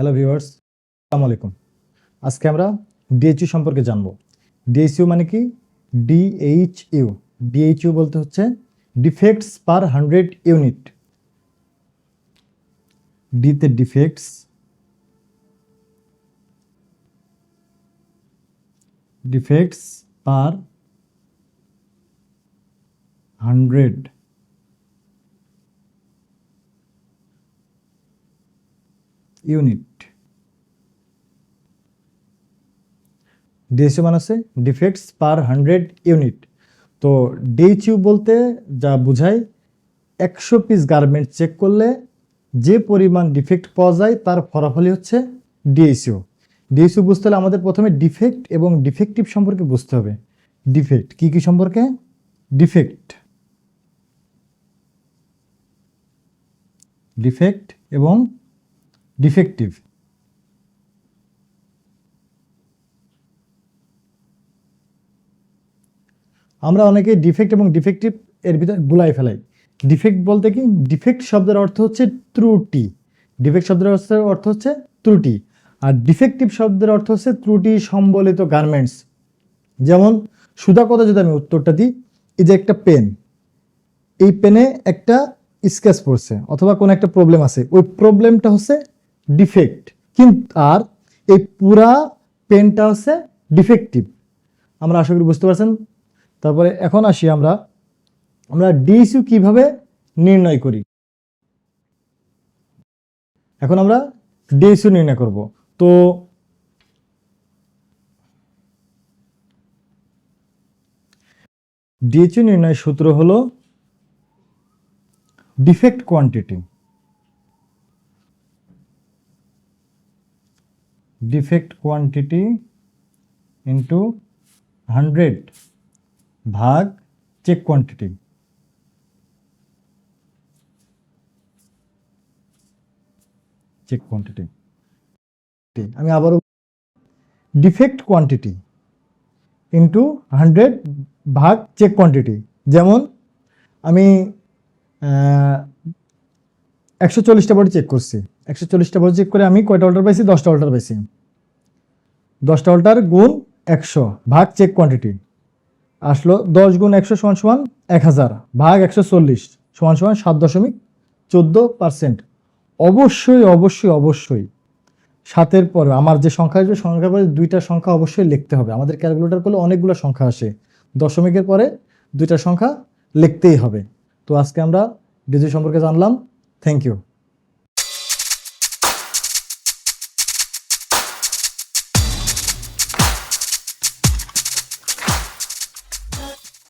Hello viewers আসসালামু আলাইকুম আজকে আমরা ডিএইচইউ সম্পর্কে জানব। ডিএইচইউ মানে কি? ডিএইচইউ ডিএইচইউ বলতে হচ্ছে ডিফেক্টস পার হান্ড্রেড ইউনিট ডিতে defects defects per hundred unit DSU মানে হচ্ছে ডিফেক্টস পার হান্ড্রেড ইউনিট তো ডিএইচইউ বলতে যা বোঝায়, একশো পিস গার্মেন্ট চেক করলে যে পরিমাণ ডিফেক্ট পাওয়া যায় তার ফলাফলই হচ্ছে ডিএইচইউ ডিএইচইউ বুঝতে হলে আমাদের প্রথমে ডিফেক্ট এবং ডিফেক্টিভ সম্পর্কে বুঝতে হবে। ডিফেক্ট কি কি সম্পর্কে? ডিফেক্ট ডিফেক্ট এবং ডিফেক্টিভ আমরা অনেকে ডিফেক্ট এবং ডিফেক্টিভ এর ভিতরে গুলাই ফেলাই। ডিফেক্ট বলতে কি? ডিফেক্ট শব্দের অর্থ হচ্ছে ত্রুটি। ডিফেক্ট শব্দের অর্থ- হচ্ছে ত্রুটি। আর ডিফেক্টিভ শব্দের অর্থ হচ্ছে ত্রুটি সম্বলিত গার্মেন্টস যেমন সুদা কথা যদি আমি উত্তরটা দিই, এই যে একটা পেন এই পেনে একটা স্কেচ পড়ছে, অথবা কোনো একটা প্রবলেম আছে, ওই প্রবলেমটা হচ্ছে ডিফেক্ট কিন্তু আর এই পুরা পেনটা হচ্ছে ডিফেক্টিভ আমরা আশা করি বুঝতে পারছেন? তারপরে এখন আসি আমরা। আমরা ডিএসইউ কীভাবে নির্ণয় করি? এখন আমরা ডিএসইউ নির্ণয় করব। তো ডিএসইউ নির্ণয় সূত্র হলো defect quantity. Defect quantity into hundred. ভাগ চেক কোয়ান্টিটি চেক কোয়ান্টিটি আমি আবারও ডিফেক্ট কোয়ান্টিটি ইন্টু হান্ড্রেড ভাগ চেক কোয়ান্টিটি যেমন আমি একশো চল্লিশটা বডি চেক করছি। একশো চল্লিশটা বডি চেক করে আমি কয়টা অল্টার পাইছি? দশটা অল্টার পাইছি। দশটা অল্টার গুণ একশো ভাগ চেক কোয়ান্টিটি আসলো দশ গুণ একশো সমান সমান এক হাজার, ভাগ একশো চল্লিশ সমান সমান সাত দশমিক চোদ্দ পার্সেন্ট অবশ্যই অবশ্যই অবশ্যই সাতের পরে আমার যে সংখ্যা আসবে, সংখ্যার পরে দুইটা সংখ্যা অবশ্যই লিখতে হবে। আমাদের ক্যালকুলেটর করলে অনেকগুলো সংখ্যা আসে। দশমিকের পরে দুইটা সংখ্যা লিখতেই হবে। তো আজকে আমরা ডিজি সম্পর্কে জানলাম। Thank you